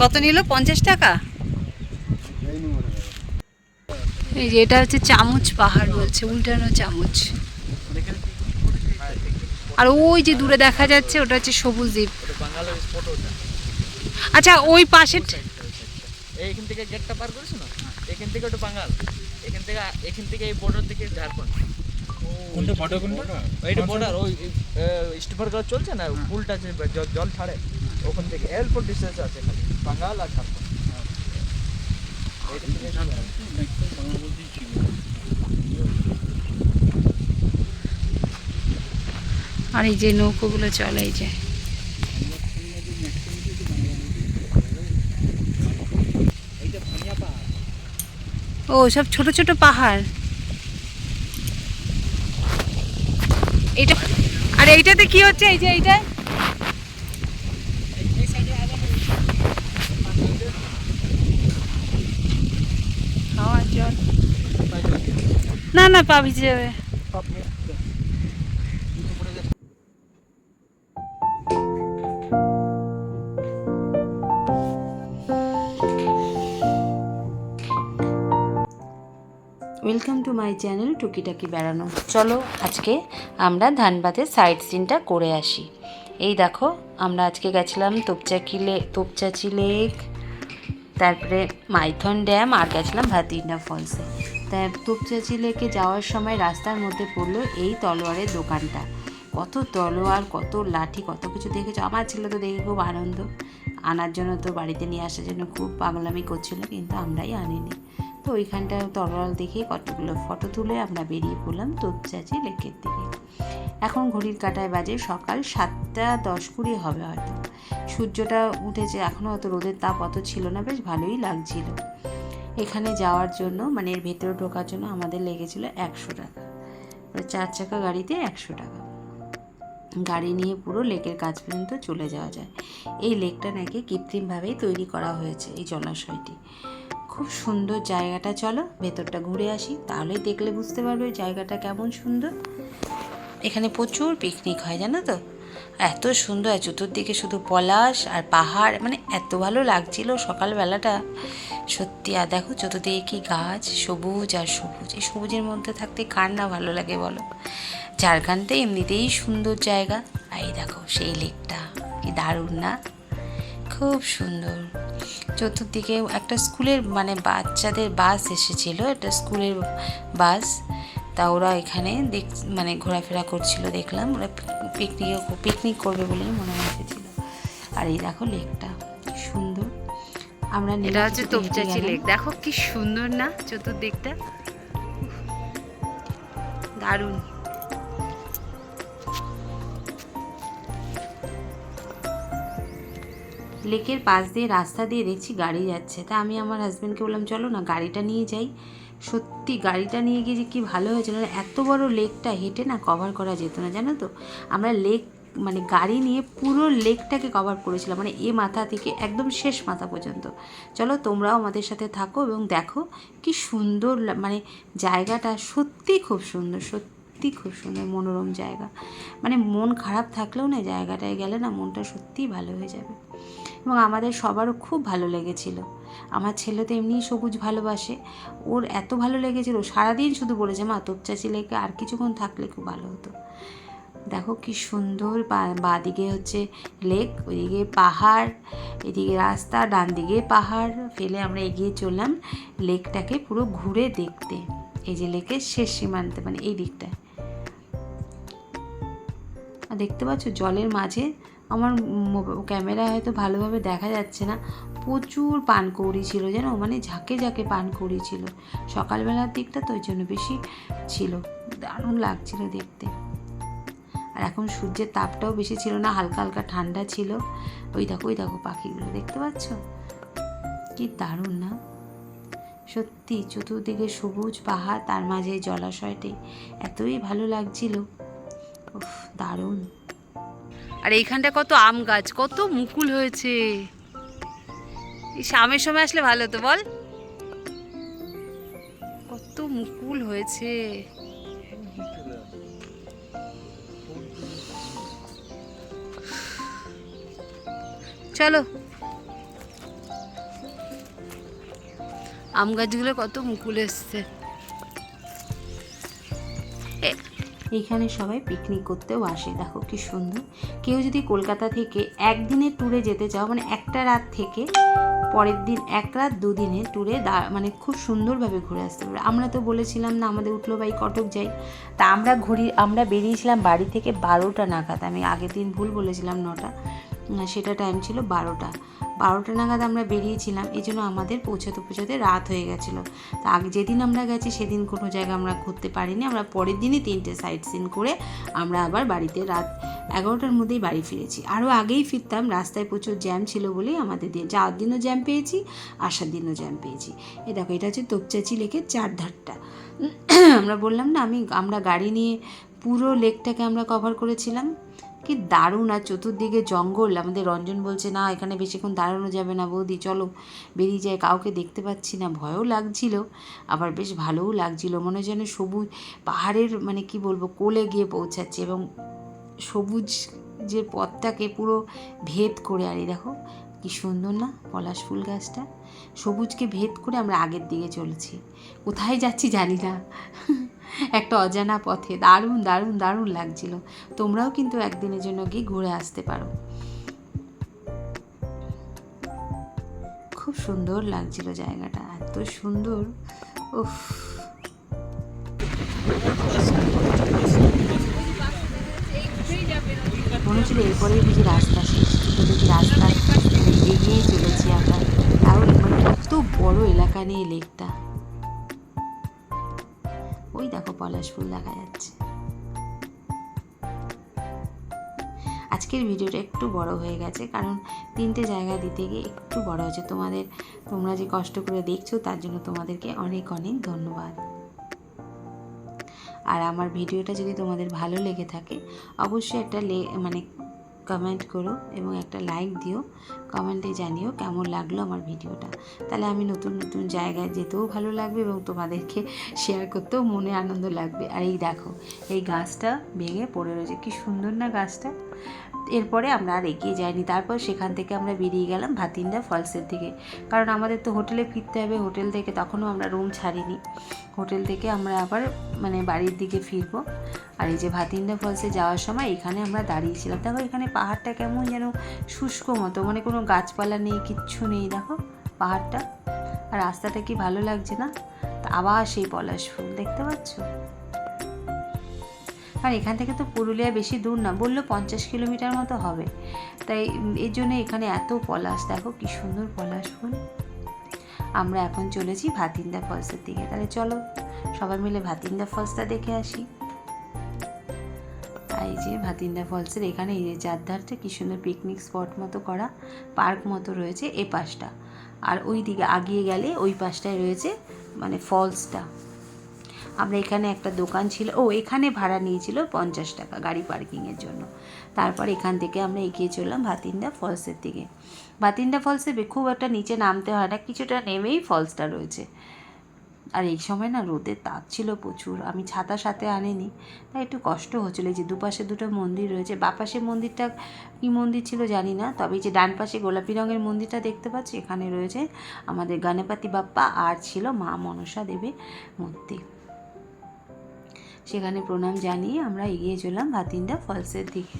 কত নিল? পঞ্চাশ টাকা? এই যে এটা হচ্ছে চামচ পাহাড় বলছে উল্টানো চামচ। আর ওই যে দূরে দেখা যাচ্ছে ওটা হচ্ছে সবুজ দ্বীপ। আচ্ছা ওই পাশে এইখান থেকে গেটটা পার করেছ না? এখান থেকে ওটা বাঙাল এখান থেকে এখান থেকে এই বর্ডার থেকে ঝাড়খণ্ড। কোনটা ফটো কোনটা? ওইটা বর্ডার ওই স্টিফার চলছে না? পুলটা যে জল ছাড়ে। ওখান থেকে এয়ারপোর্ট ডিস্টেন্স আছে খালি বাঙাল আর ঝাড়খণ্ড। আর এই যে নৌকোগুলো চলে, এই যে। ও, সব ছোট ছোট পাহাড়। এটা আর এইটাতে কি হচ্ছে? এই যে এইটা? না না, পা ভিজে যাবে ওয়েলকাম টু মাই চ্যানেল টুকিটাকি বেড়ানো চলো, আজকে আমরা ধানবাদের সাইড সিনটা করে আসি। এই দেখো, আমরা আজকে গেছিলাম তোপচাকি লে, তোপচাচি লেক তারপরে মাইথন ড্যাম আর গেছিলাম ভাতিন্ডা ফলসে তা তোপচাচি লেকে যাওয়ার সময় রাস্তার মধ্যে পড়ল এই তলোয়ারের দোকানটা। কত তলোয়ার, কত লাঠি, কত কিছু দেখেছ? আমার ছেলে তো দেখে খুব আনন্দ। আনার জন্য তো বাড়িতে নিয়ে আসার জন্য খুব পাগলামি করছিল, কিন্তু আমরাই আনিনি। তো ওইখানটা তরল দেখে কতগুলো ফটো তুলে আমরা বেরিয়ে পড়লাম তোপচাচি লেকের দিকে এখন ঘড়ির কাটায় বাজে সকাল সাতটা দশ কুড়ি হবে হয়তো। সূর্যটা উঠেছে এখনও অত রোদের তাপ অত ছিল না, বেশ ভালোই লাগছিল। এখানে যাওয়ার জন্য মানে এর ভেতরে ঢোকার জন্য আমাদের লেগেছিল একশো টাকা। চার চাকা গাড়িতে একশো টাকা। গাড়ি নিয়ে পুরো লেকের কাছ পর্যন্ত চলে যাওয়া যায়। এই লেকটা নাকি কৃত্রিমভাবেই তৈরি করা হয়েছে এই জলাশয়টি। খুব সুন্দর জায়গাটা, চলো ভেতরটা ঘুরে আসি। তাহলেই দেখলে বুঝতে পারবে জায়গাটা কেমন সুন্দর। এখানে প্রচুর পিকনিক হয়, জানো তো? এত সুন্দর চতুর্দিকে শুধু পলাশ আর পাহাড় মানে এত ভালো লাগছিল সকালবেলাটা। সত্যি, আর দেখো চতুর্দিকে কি গাছ, সবুজ আর সবুজ। এই সবুজের মধ্যে থাকতে কার না ভালো লাগে বলো? ঝাড়খণ্ডে এমনিতেই সুন্দর জায়গা। আর এই দেখো সেই লেকটা, কি দারুণ না? খুব সুন্দর। চতুর্দিকে একটা স্কুলের মানে বাচ্চাদের বাস এসেছিল, একটা স্কুলের বাস। তা ওরা এখানে দেখ মানে ঘোরাফেরা করছিল, দেখলাম। ওরা পিকনিক পিকনিক করবে বলেই মনে হয়েছিল আর এই দেখো লেকটা সুন্দর। আমরা এটা হচ্ছে তোপচাচি লেক দেখো কি সুন্দর না চতুর্দিকটা। দারুণ। লেকের পাশ দিয়ে রাস্তা দিয়ে দেখছি গাড়ি যাচ্ছে। তা আমি আমার হাজব্যান্ডকে বললাম চলো না গাড়িটা নিয়ে যাই। সত্যি গাড়িটা নিয়ে গিয়ে যে কী ভালো হয়েছিল। না এত বড় লেকটা হেঁটে না কভার করা যেত না জানো তো? আমরা লেক মানে গাড়ি নিয়ে পুরো লেকটাকে কভার করেছিলাম মানে এ মাথা থেকে একদম শেষ মাথা পর্যন্ত। চলো তোমরাও আমাদের সাথে থাকো এবং দেখো কি সুন্দর মানে জায়গাটা সত্যি খুব সুন্দর, সত্যি খুব সুন্দর, মনোরম জায়গা। মানে মন খারাপ থাকলেও না জায়গাটায় গেলে না মনটা সত্যিই ভালো হয়ে যাবে। এবং আমাদের সবারও খুব ভালো লেগেছিল। আমার ছেলে তো এমনিই সবুজ ভালোবাসে, ওর এত ভালো লেগেছিল, সারাদিন শুধু বলেছে, মা তোপচাচি লেকে আর কিছুক্ষণ থাকলে খুব ভালো হতো। দেখো কি সুন্দর বা- বাঁদিকে হচ্ছে লেক ওইদিকে পাহাড়, এদিকে রাস্তা ডান দিকে পাহাড় ফেলে আমরা এগিয়ে চললাম লেকটাকে পুরো ঘুরে দেখতে। এই যে লেকের শেষ সীমান্তে মানে এই দিকটায়। আর দেখতে পাচ্ছ জলের মাঝে, আমার ক্যামেরায় হয়তো ভালোভাবে দেখা যাচ্ছে না, প্রচুর পানকৌড়ি ছিল যেন মানে ঝাঁকে ঝাঁকে পানকৌড়ি ছিল। সকালবেলার দিকটা তো ওই জন্য বেশি ছিল। দারুণ লাগছিল দেখতে। আর এখন সূর্যের তাপটাও বেশি ছিল না, হালকা হালকা ঠান্ডা ছিল। ওই দেখো ওই দেখো পাখিগুলো, দেখতে পাচ্ছ? কি দারুণ না? সত্যি, চতুর্দিকে সবুজ পাহাড়, তার মাঝে জলাশয়টি, এতই ভালো লাগছিল। উফ, দারুণ। আর এইখানটা কত আম গাছ, কত মুকুল হয়েছে। সামের সময় আসলে ভালো হতো, বল। কত মুকুল হয়েছে। চলো। আম গাছগুলো কত মুকুল এসছে। এ- এইখানে সবাই পিকনিক করতেও আসে, দেখো কি সুন্দর। কেউ যদি কলকাতা থেকে একদিনের ট্যুরে যেতে চাও মানে একটা রাত থেকে পরের দিন এক রাত দুদিনে ট্যুরে দা- মানে খুব সুন্দরভাবে ঘুরে আসতে পারে আমরা তো বলেছিলাম না, আমাদের উঠল বাই কটক যাই। তা আমরা ঘুরি, আমরা বেরিয়েছিলাম বাড়ি থেকে বারোটা নাগাদ, আমি আগের দিন ভুল বলেছিলাম নটা। সেটা টাইম ছিল বারোটা। বারোটা নাগাদ আমরা বেরিয়েছিলাম, এই জন্য আমাদের পৌঁছাতে পৌঁছাতে রাত হয়ে গেছিল। তা আগে যেদিন আমরা গেছি, সেদিন কোনো জায়গা আমরা ঘুরতে পারিনি। আমরা পরের দিনই তিনটে সাইট সিন করে আমরা আবার বাড়িতে রাত এগারোটার মধ্যেই বাড়ি ফিরেছি। আরও আগেই ফিরতাম, রাস্তায় প্রচুর জ্যাম ছিল বলেই আমাদের দিয়ে যাওয়ার দিনও জ্যাম পেয়েছি, আসার দিনও জ্যাম পেয়েছি। এ দেখো, এটা হচ্ছে তোপচাচি লেকের চারধারটা। আমরা বললাম না, আমি, আমরা গাড়ি নিয়ে পুরো লেকটাকে আমরা কভার করেছিলাম। কি দারুণ আর চতুর্দিকে জঙ্গল। আমাদের রঞ্জন বলছে, না, এখানে বেশিক্ষণ দাঁড়ানো যাবে না বৌদি, চলো। বেরিয়ে যায় কাউকে দেখতে পাচ্ছি না। ভয়ও লাগছিল, আবার বেশ ভালোও লাগছিল। মনে যেন সবুজ পাহাড়ের মানে কি বলব, কোলে গিয়ে পৌঁছাচ্ছে এবং সবুজ যে পথটাকে পুরো ভেদ করে। আর দেখো, কি সুন্দর না, পলাশ ফুল গাছটা। সবুজকে ভেদ করে আমরা আগের দিকে চলেছি। কোথায় যাচ্ছি জানি না। একটা অজানা পথে দারুণ দারুণ দারুণ লাগছিল। তোমরাও কিন্তু একদিনের জন্য গিয়ে ঘুরে আসতে পারো। খুব সুন্দর লাগছিল জায়গাটা, এত সুন্দর। উফ। মনে হচ্ছিল এরপরেই বুঝি রাস্তা শেষ, কিন্তু দেখি রাস্তা এগিয়ে চলেছি আমরা কারণ মানে বড় এলাকা নিয়ে লেকটা। ওই দেখো পলাশ ফুল দেখা যাচ্ছে। আজকের ভিডিওটা একটু বড় হয়ে গেছে, কারণ তিনটে জায়গা দিতে গিয়ে একটু বড় হয়েছে। তোমাদের, তোমরা যে কষ্ট করে দেখছ, তার জন্য তোমাদেরকে অনেক অনেক ধন্যবাদ। আর আমার ভিডিওটা যদি তোমাদের ভালো লেগে থাকে, অবশ্যই একটা মানে কমেন্ট করো এবং একটা লাইক দিও কমেন্টে জানিও কেমন লাগল আমার ভিডিওটা। তাহলে আমি নতুন নতুন জায়গায় যেতেও ভালো লাগবে এবং তোমাদেরকে শেয়ার করতেও মনে আনন্দ লাগবে। আর এই দেখো, এই গাছটা ভেঙে পড়ে রয়েছে। কি সুন্দর না গাছটা? এরপরে আমরা আর এগিয়ে যাইনি। তারপর সেখান থেকে আমরা বেরিয়ে গেলাম ভাতিন্ডা ফলসের দিকে। কারণ আমাদের তো হোটেলে ফিরতে হবে। হোটেল থেকে তখনও আমরা রুম ছাড়িনি। হোটেল থেকে আমরা আবার মানে বাড়ির দিকে ফিরবো। আর এই যে ভাতিন্ডা ফলসে যাওয়ার সময় এখানে আমরা দাঁড়িয়েছিলাম। দেখো এখানে পাহাড়টা কেমন যেন শুষ্ক মতো মানে কোনো গাছপালা নেই, কিচ্ছু নেই। দেখো পাহাড়টা। আর রাস্তাটা কি ভালো লাগছে না? তা আবার সেই পলাশ ফুল, দেখতে পাচ্ছ? আর এখান থেকে তো পুরুলিয়া বেশি দূর না, বলল পঞ্চাশ কিলোমিটার মতো হবে। তাই এর জন্য এখানে এত পলাশ, দেখো কি সুন্দর পলাশ ফুল। আমরা এখন চলেছি ভাতিন্দা ফলসের দিকে। তাহলে চলো, সবাই মিলে ভাতিন্দা ফলসটা দেখে আসি। এই যে ভাতিন্দা ফলসের এখানে এই যে চারধারটা কি সুন্দর পিকনিক স্পট মতো করা পার্ক মতো রয়েছে এ পাশটা। আর ওই দিকে আগিয়ে গেলে ওই পাশটায় রয়েছে মানে ফলসটা। আমরা এখানে একটা দোকান ছিল, ও এখানে ভাড়া নিয়েছিল পঞ্চাশ টাকা গাড়ি পার্কিংয়ের জন্য। তারপর এখান থেকে আমরা এগিয়ে চললাম ভাতিন্দা ফলসের দিকে। ভাতিন্দা ফলসে খুব একটা নিচে নামতে হয় না, কিছুটা নেমেই ফলসটা রয়েছে। আর এই সময় না রোদের তাপ ছিল প্রচুর, আমি ছাতা সাথে আনিনি, তাই একটু কষ্ট হচ্ছিল। যে দুপাশে দুটো মন্দির রয়েছে বাপাশে মন্দিরটা কী মন্দির ছিল জানি না, তবে যে ডান পাশে গোলাপি রঙের মন্দিরটা দেখতে পাচ্ছি, এখানে রয়েছে আমাদের গণপতি বাপ্পা আর ছিল মা মনসা দেবীর মূর্তি। সেখানে প্রণাম জানিয়ে আমরা এগিয়ে চললাম ভাতিন্দা ফলসের দিকে।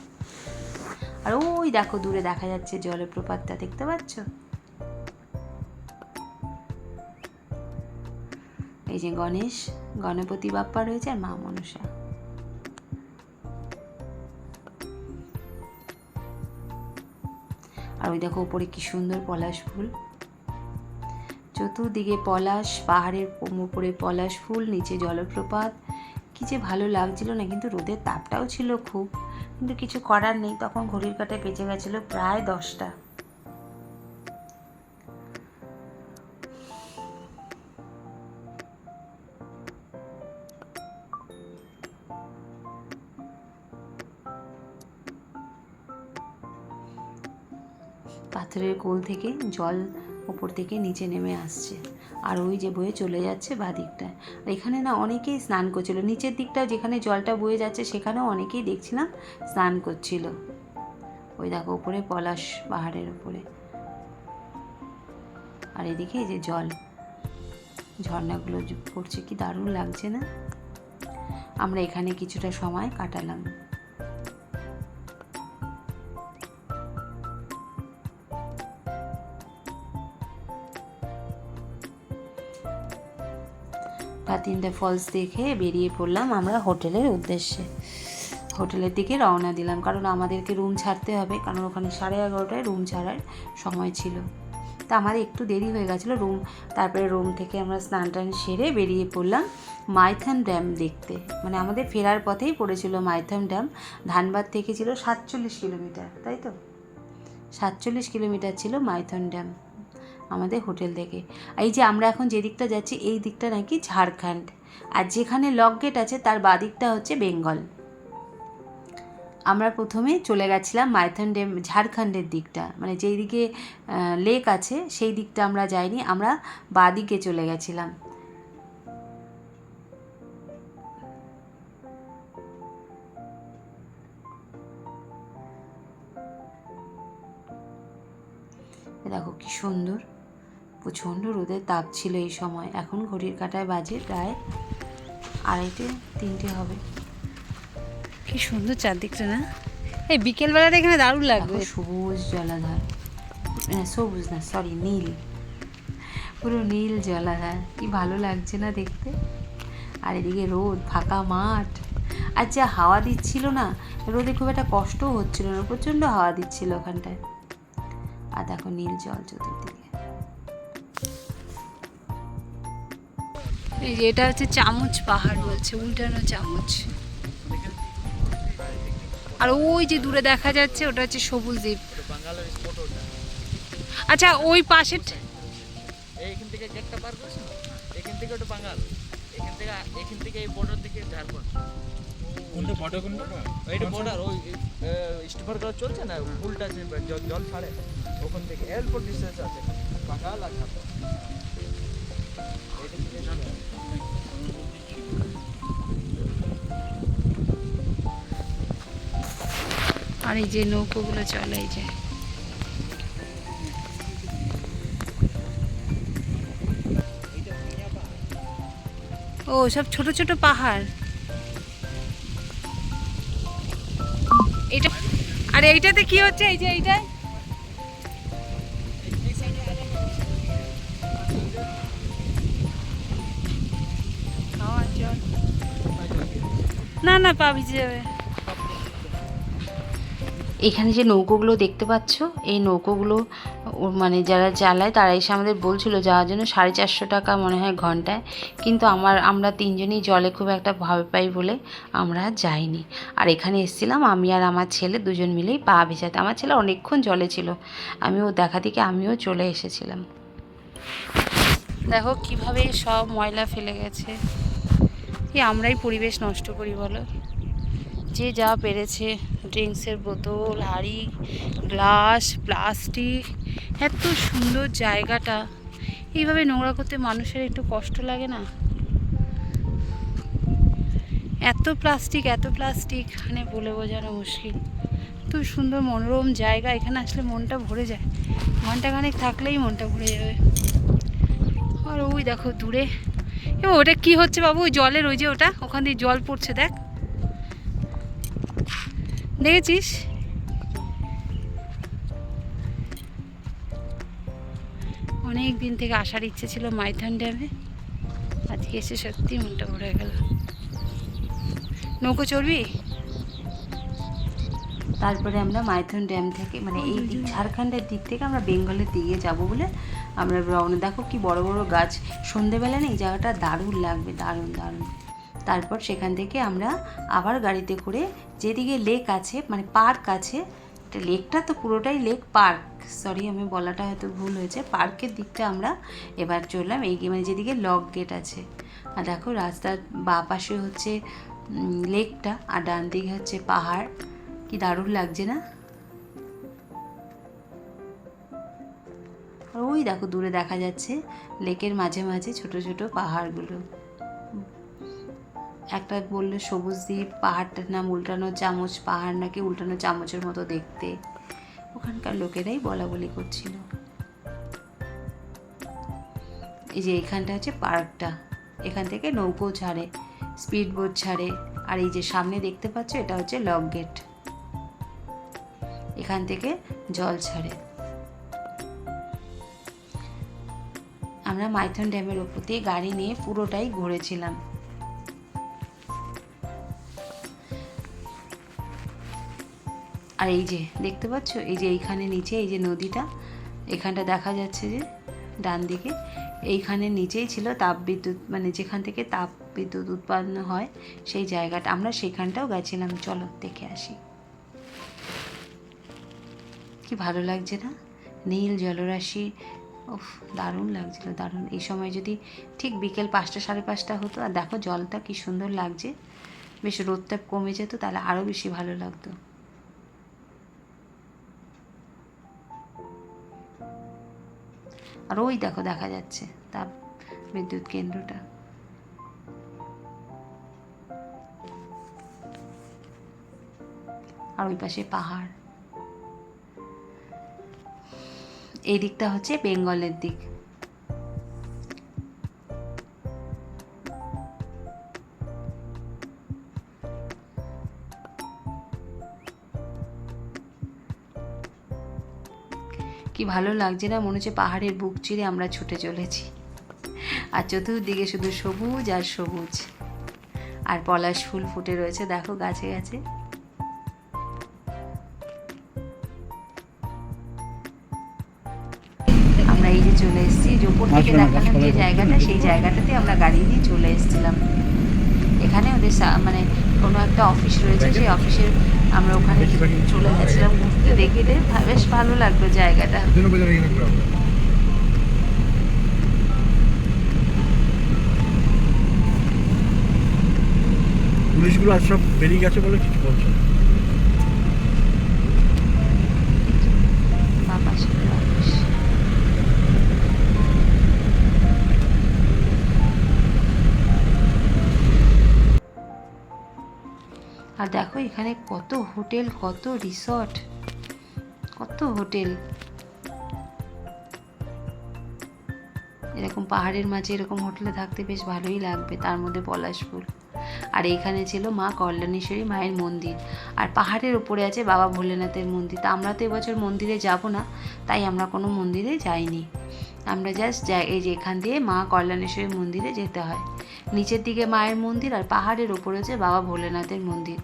আর ওই দেখো, দূরে দেখা যাচ্ছে জলপ্রপাতটা, দেখতে পাচ্ছ? এই যে গণেশ, গণপতি বাপ্পা রয়েছে আর মা মনসা। আর ওই দেখো উপরে কি সুন্দর পলাশ ফুল। চতুর্দিকে পলাশ, পাহাড়ের উপরে পলাশ ফুল, নিচে জলপ্রপাত। কি যে ভালো লাগছিল না, কিন্তু রোদের তাপটাও ছিল খুব। কিন্তু কিছু করার নেই, তখন ঘড়ির কাঁটায় বেঁচে গেছিল প্রায় দশটা। পাথরের কোল থেকে জল ওপর থেকে নিচে নেমে আসছে। আর ওই যে বয়ে চলে যাচ্ছে বাদিকটায় আর এখানে না অনেকেই স্নান করছিল। নিচের দিকটা যেখানে জলটা বয়ে যাচ্ছে, সেখানেও অনেকেই দেখছিলাম স্নান করছিল। ওই দেখো উপরে পলাশ পাহাড়ের উপরে আর এদিকে এই যে জল। ঝর্ণাগুলো পড়ছে, কি দারুণ লাগছে না? আমরা এখানে কিছুটা সময় কাটালাম। পাতিন্দা ফলস দেখে বেরিয়ে পড়লাম আমরা হোটেলের উদ্দেশ্যে। হোটেলের দিকে রওনা দিলাম, কারণ আমাদেরকে রুম ছাড়তে হবে, কারণ ওখানে সাড়ে এগারোটায় রুম ছাড়ার সময় ছিল। তা আমাদের একটু দেরি হয়ে গেছিল রুম তারপরে রুম থেকে আমরা স্নান টান সেরে বেরিয়ে পড়লাম মাইথন ড্যাম দেখতে। মানে আমাদের ফেরার পথেই পড়েছিল মাইথন ড্যাম, ধানবাদ থেকে ছিল সাতচল্লিশ কিলোমিটার, তাই তো? সাতচল্লিশ কিলোমিটার ছিল মাইথন ড্যাম। আমাদের হোটেল থেকে। এই যে আমরা এখন যে দিকটা যাচ্ছি, এই দিকটা নাকি ঝাড়খণ্ড। আর যেখানে লক গেট আছে, তার বাদিকটা হচ্ছে বেঙ্গল। আমরা প্রথমে চলে গেছিলাম মাইথন ড্যাম ঝাড়খণ্ডের দিকটা। মানে যেই দিকে লেক আছে, সেই দিকটা আমরা যাইনি, আমরা বাদিকে চলে গেছিলাম। দেখো কি সুন্দর। প্রচণ্ড রোদের তাপ ছিল এই সময়। এখন ঘড়ির কাঁটায় বাজে প্রায় আড়াইটে তিনটে হবে। কি সুন্দর চারদিকটা না? এই বিকেলবেলাটা এখানে দারুণ লাগবে। সবুজ জলাধার। সবুজ না সরি নীল। পুরো নীল জলাধার। কি ভালো লাগছে না দেখতে। আর এদিকে রোদ ফাঁকা মাঠ। আর যা হাওয়া দিচ্ছিল না? রোদে খুব একটা কষ্টও হচ্ছিল না প্রচণ্ড হাওয়া দিচ্ছিল ওখানটায়। আর দেখো নীল জল চতুর্দিকে। এই যে এটা হচ্ছে চামচ পাহাড় বলছে উল্টানো চামচ। আর ওই যে দূরে দেখা যাচ্ছে ওটা হচ্ছে সবুজ দ্বীপ। আচ্ছা ওই পাশে এইখান থেকে গেটটা পার করেছ? না এখান থেকে ওটা এখান থেকে এখান থেকে এই বর্ডার থেকে ঝাড়খণ্ড। কোনটা বটে কোনটা? এইটা বর্ডার ওই চলছে না? পুলটা যে জল জল ছাড়ে ওখান থেকে এয়ারপোর্ট ডিস্টেন্স আছে। বাঙাল আর আর এই যে নৌকোগুলো চলে, এই যে। ও, সব ছোট ছোট পাহাড়। এটা আর এইটাতে কি হচ্ছে? এই যে এইটায়। না না, পা ভিজে যাবে। এখানে যে নৌকোগুলো দেখতে পাচ্ছ, এই নৌকোগুলো, ও মানে যারা চালায় তারা এসে আমাদের বলছিল যাওয়ার জন্য সাড়ে চারশো টাকা মনে হয় ঘন্টায়। কিন্তু আমার, আমরা তিনজনই জলে খুব একটা ভয় পাই বলে আমরা যাইনি। আর এখানে এসেছিলাম আমি আর আমার ছেলে দুজন মিলেই পা ভেজাতে। আমার ছেলে অনেকক্ষণ জলে ছিল। আমিও দেখা থেকে আমিও চলে এসেছিলাম। দেখো কীভাবে সব ময়লা ফেলে গেছে। কি আমরাই পরিবেশ নষ্ট করি বলো। যে যা পেরেছে, ড্রিঙ্কসের বোতল, হাড়ি, গ্লাস, প্লাস্টিক, এত সুন্দর জায়গাটা। এইভাবে নোংরা করতে মানুষের একটু কষ্ট লাগে না? এত প্লাস্টিক এত প্লাস্টিক এখানে বলে বোঝানো মুশকিল। এত সুন্দর মনোরম জায়গা, এখানে আসলে মনটা ভরে যায়। ঘন্টাখানেক থাকলেই মনটা ভরে যাবে। আর ওই দেখো দূরে। ওটা কি হচ্ছে বাবু? জলের, ওই যে ওটা? ওখান দিয়ে জল পড়ছে, দেখ। দেখেছিস? অনেক দিন থেকে আসার ইচ্ছে ছিল মাইথন ড্যামে। আজকে এসে সত্যি মনটা ভরে গেল। নৌকো চড়বি? তারপরে আমরা মাইথন ড্যাম থেকে মানে এই ঝাড়খণ্ডের দিক থেকে আমরা বেঙ্গলের দিকে যাব বলে আমরা রওনা। দেখো কি বড় বড় গাছ। সন্ধেবেলা না এই জায়গাটা দারুণ লাগবে দারুণ দারুণ। তারপর সেখান থেকে আমরা আবার গাড়িতে করে যেদিকে লেক আছে মানে পার্ক আছে লেকটা তো পুরোটাই লেক পার্ক সরি আমি বলাটা হয়তো ভুল হয়েছে। পার্কের দিকটা আমরা এবার চললাম। এই মানে যেদিকে লক গেট আছে। আর দেখো রাস্তার বা পাশে হচ্ছে লেকটা আর ডান দিকে হচ্ছে পাহাড়। কি দারুণ লাগছে না? ওই দেখো, দূরে দেখা যাচ্ছে লেকের মাঝে মাঝে ছোট ছোট পাহাড়গুলো। একটা বলল সবুজ দ্বীপ পাহাড়টার নাম উল্টানো চামচ, পাহাড় নাকি উল্টানো চামচের মতো দেখতে। ওখানকার লোকেরাই বলা বলি করছিল। এই যে এখানটা হচ্ছে পার্কটা, এখান থেকে নৌকো ছাড়ে স্পিড বোট ছাড়ে, আর এই যে সামনে দেখতে পাচ্ছ এটা হচ্ছে লক গেট। এখান থেকে জল ছাড়ে। আমরা মাইথন ড্যামের ওপর দিয়ে গাড়ি নিয়ে পুরোটাই ঘুরেছিলাম। আর এই যে, দেখতে পাচ্ছ? এই যে এইখানে নিচে, এই যে নদীটা, এখানটা দেখা যাচ্ছে যে, ডান দিকে। এইখানে নিচেই ছিল তাপবিদ্যুৎ মানে যেখান থেকে তাপ বিদ্যুৎ উৎপন্ন হয়, সেই জায়গাটা। আমরা সেখানটাও গেছিলাম। চলো, দেখে আসি। কি ভালো লাগছে না? নীল জলরাশি। উফ, দারুণ লাগছিল, দারুণ। এই সময় যদি ঠিক বিকেল পাঁচটা, সাড়ে পাঁচটা হতো, আর দেখো জলটা কি সুন্দর লাগছে। বেশ রোদটা কমে যেত, তাহলে আরও বেশি ভালো লাগতো। আর ওই দেখো, দেখা যাচ্ছে তাপ বিদ্যুৎ কেন্দ্রটা। আর ওই পাশে পাহাড়। এই দিকটা হচ্ছে বেঙ্গলের দিক। ভালো লাগছে না মনে হচ্ছে পাহাড়ের বুক চিরে আমরা ছুটে চলেছি। আর চতুর্দিকে শুধু সবুজ আর সবুজ। আর পলাশ ফুল ফুটে রয়েছে দেখো গাছে গাছে। আমরা এই যে চলে এসেছি যে উপর থেকে দেখালাম যে জায়গাটা সেই জায়গাটাতে আমরা গাড়ি নিয়ে চলে এসেছিলাম। এখানে ওদের মানে কোনো একটা অফিস রয়েছে সেই অফিসের আমরা ওখানে চলে গেছিলাম ঘুরতে দেখে বেশ ভালো লাগবে জায়গাটা। পুলিশগুলো আর সব বেরিয়ে গেছে বলে কিছু বলছে? আর দেখো এখানে কত হোটেল, কত রিসর্ট, কত হোটেল। এরকম পাহাড়ের মাঝে এরকম হোটেলে থাকতে বেশ ভালোই লাগবে, তার মধ্যে পলাশপুর আর এইখানে ছিল মা কল্যাণেশ্বরী মায়ের মন্দির। আর পাহাড়ের উপরে আছে বাবা ভোলেনাথের মন্দির। তা আমরা তো এবছর মন্দিরে যাব না, তাই আমরা কোনো মন্দিরে যাইনি। আমরা জাস্ট যাই, এই যে এখান দিয়ে মা কল্যাণেশ্বরী মন্দিরে যেতে হয়। নিচের দিকে মায়ের মন্দির আর পাহাড়ের ওপরে হচ্ছে বাবা ভোলেনাথের মন্দির।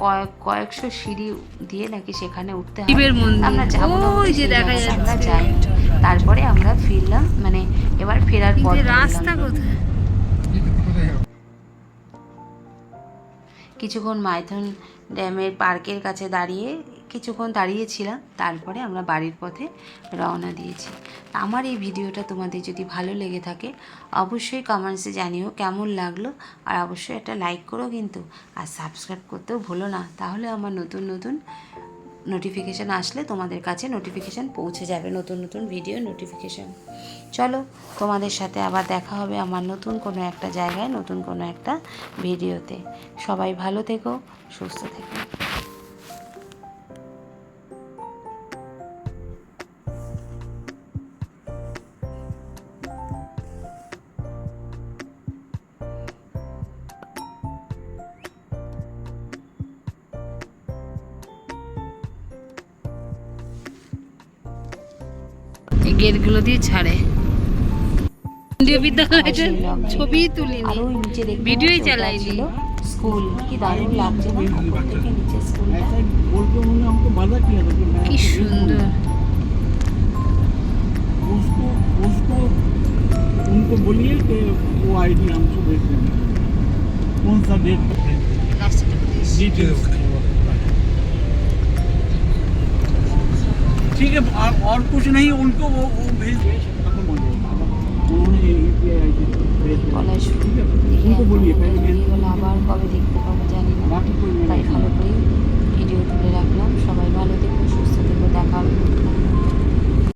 কয়েক কয়েকশো সিঁড়ি দিয়ে নাকি সেখানে উঠতে হয়। আমরা যাব যে আমরা। যাইনি তারপরে আমরা ফিরলাম মানে এবার ফেরার পর রাস্তা কোথায়? কিছুক্ষণ মাইথন ড্যামের পার্কের কাছে দাঁড়িয়ে কিছুক্ষণ দাঁড়িয়েছিলাম, তারপরে আমরা বাড়ির পথে রওনা দিয়েছি। আমার এই ভিডিওটা তোমাদের যদি ভালো লেগে থাকে, অবশ্যই কমেন্টসে জানিও কেমন লাগল। আর অবশ্যই একটা লাইক করো কিন্তু, আর সাবস্ক্রাইব করতেও ভুলো না। তাহলে আমার নতুন নতুন নোটিফিকেশান আসলে তোমাদের কাছে নোটিফিকেশান পৌঁছে যাবে, নতুন নতুন ভিডিও নোটিফিকেশান চলো, তোমাদের সাথে আবার দেখা হবে আমার নতুন কোনো একটা জায়গায়, নতুন কোনো একটা ভিডিওতে। সবাই ভালো থেকো, সুস্থ থেকো। গেটগুলো দিয়ে ছাড়ে কেন্দ্রীয় বিদ্যালয়টা আর সেই লকডাউনে ছবি তুলিনি আর ওই নিচে দেখতে ভিডিওই পাচ্ছ, ওটা চালাইনি। ছিল স্কুল কি দারুণ লাগছে না উপর থেকে নিচে স্কুলটা ऐसा बोल के उन्होंने हमको वादा किया था कि मैं কি आपको भेज সুন্দর दूंगा। उसको उसको उनको बोलिए कि वो आईडी हमको भेज देना कौन सा डेट पर भेज ठीक है और कुछ नहीं उनको वो वो भेज আবার কবে দেখতে পাবো জানি না। তাই ভালো করে ভিডিও তুলে রাখলাম। সবাই ভালো দেখুন সুস্থ থেকো দেখা